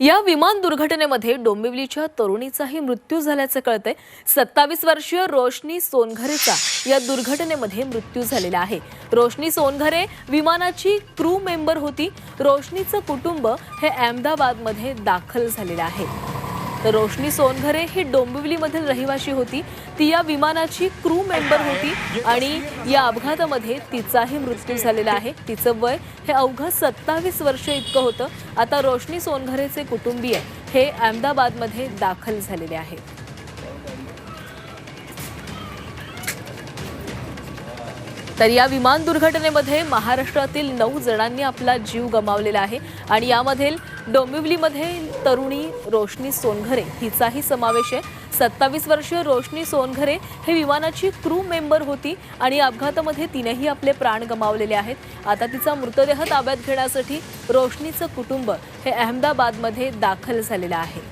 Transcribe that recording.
या विमान दुर्घटनेमध्ये डोंबिवलीच्या तरुणीचाही मृत्यू झाल्याचं कळतंय. सत्तावीस वर्षीय रोशनी सोनघरेचा या दुर्घटनेमध्ये मृत्यू झालेला आहे. रोशनी सोनघरे विमानाची क्रू मेंबर होती. रोशनीचं कुटुंब हे अहमदाबादमध्ये दाखल झालेलं आहे. तर रोशनी सोनघरे ही डोंबिवलीमधील रहिवाशी होती. ती या विमानाची क्रू मेंबर होती आणि या अपघातामध्ये तिचाही मृत्यू झालेला आहे. तिचं वय हे अवघं सत्तावीस वर्ष इतकं होतं. आता रोशनी सोनघरेचे कुटुंबीय हे अहमदाबादमध्ये दाखल झालेले आहेत तर या विमान दुर्घटनेमध्ये महाराष्ट्रातील नऊ जणांनी आपला जीव गमावलेला आहे आणि यामधील डोंबिवलीमध्ये तरुणी रोशनी सोनघरे हिचाही समावेश आहे. सत्तावीस वर्षीय रोशनी सोनघरे हे विमानाची क्रू मेंबर होती आणि अपघातामध्ये तिनेही आपले प्राण गमावलेले आहेत. आता तिचा मृतदेह ताब्यात घेण्यासाठी रोशनीचं कुटुंब हे अहमदाबादमध्ये दाखल झालेलं आहे.